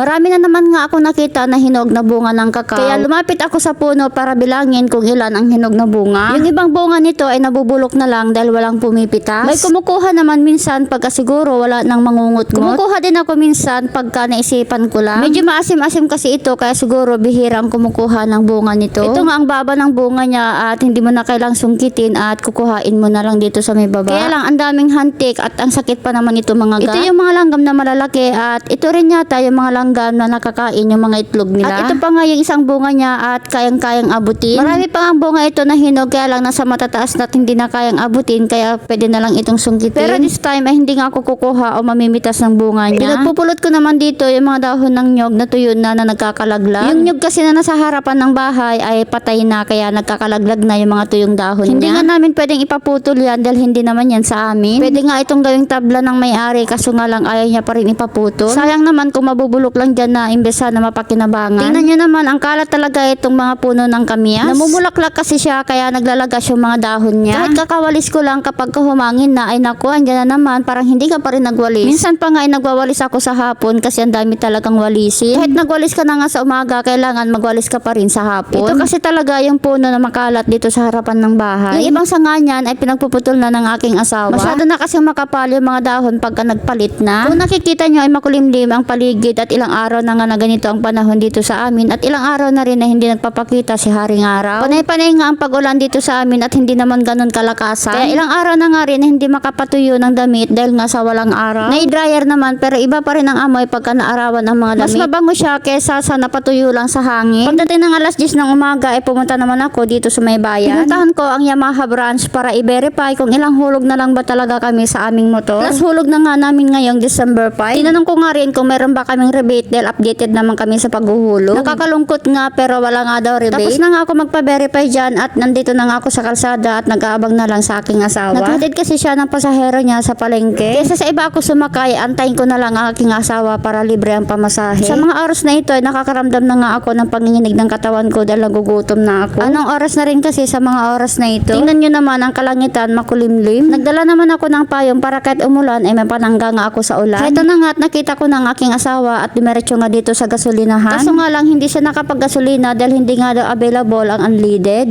Marami na naman nga ako nakita na hinog na bunga ng kakao. Kaya lumapit ako sa puno para bilangin kung ilan ang hinog na bunga. Yung ibang bunga nito ay nabubulok na lang dahil walang pumipitas. May kumukuha naman minsan pagka siguro wala nang mangungot Kumukuha din ako minsan pagka naisipan ko lang. Medyo maasim-asim kasi ito kaya siguro bihirang kumukuha ng bunga nito. Ito nga ang baba ng bunga niya at hindi mo na kailang sungkitin at kukuhain mo na lang dito sa may baba. Kaya lang ang daming hantik at ang sakit pa naman ito mga ga. Ito yung mga langgam na malalaki at ito rin yata yung mga langgam na nakakain yung mga itlog nila. At ito pa nga yung isang bunga niya at kayang-kayang abutin. Marami pa nga ang bunga ito na hinog kaya lang nasa matataas na at hindi na kayang abutin kaya pwede na lang itong sungkitin. Pero this time ay hindi nga ako kukuha o mamimitas ng bunga niya. Pinagpupulot ko naman dito yung mga dahon ng nyog na tuyo na na nagkakalaglag. Yung nyog kasi na nasa harapan ng bahay ay patay na kaya nagkakalaglag na yung mga tuyong dahon hindi niya. Hindi nga namin pwedeng ipaputol yan dahil hindi naman yan sa amin. Pwede nga itong gawing tabla ng may-ari kaso nga lang ayaw niya pa rin ipaputol. Sayang naman kung mabubulok lang dyan na imbesa na mapakinabangan. Tingnan nyo naman, ang kalat talaga itong mga puno ng kamyas. Namumulaklak kasi siya kaya naglalagas yung mga dahon niya. Kahit kakawalis ko lang kapag humangin na ay naku, andyan na naman parang hindi ka pa rin nagwalis. Minsan pa nga ay nagwawalis ako sa hapon kasi ang dami talagang walisin. Kahit nagwalis ka na nga sa umaga, kailangan magwalis ka pa rin sa hapon. Ito kasi talaga yung puno na makalat dito sa harapan ng bahay. Yung ibang sanga niyan ay pinagpuputol na ng aking asawa. Masyado na kasi makapal yung mga dahon pagka nagpalit na. Kung nakikita nyo ay makulimlim ang paligid at ilang araw na nga na ganito ang panahon dito sa amin at ilang araw na rin na hindi nagpapakita si Haring Araw. Panay-panay nga ang pag-ulan dito sa amin at hindi naman ganun kalakasan. Kaya ilang araw na nga rin na hindi makapatuyo ng damit dahil nga sa walang araw. Nai-dryer naman pero iba pa rin ang amoy pagka naarawan ang mga damit. Mas mabango siya kesa sa napatuyo lang sa hangin. Pagdating ng alas 10 ng umaga ay pumunta naman ako dito sa may bayan. Pinuntahan ko ang Yamaha branch para i-verify kung ilang hulog na lang ba talaga kami sa aming motor. Plus hulog na nga namin ngayong December 5. Tinanong ko nga rin kung meron ba kaming rebate dahil updated naman kami sa paghuhulog. Nakakalungkot nga pero wala nga daw rebate. Tapos na nga ako magpa-verify dyan at nandito na nga ako sa kalsada at nag-aabang na lang sa aking asawa. Naghatid kasi siya ng pasahero niya sa palengke. Kesa sa iba ako sumakay, antayin ko na lang ang aking asawa para libre ang pamasahe. Sa mga oras na ito ay nakakaramdam na nga ako ng panginginig ng katawan ko dahil nagugutom na ako. Anong oras na rin kasi sa mga oras na ito? Tingnan nyo naman ang kalangitan makulimlim. Nagdala naman ako ng payong para kahit umulan ay may panangga nga ako sa ulan. Ito na nga at nakita ko ng aking asawa at dumiretso nga dito sa gasolinahan. Kaso nga lang hindi siya nakapaggasolina dahil hindi nga daw available ang unleaded.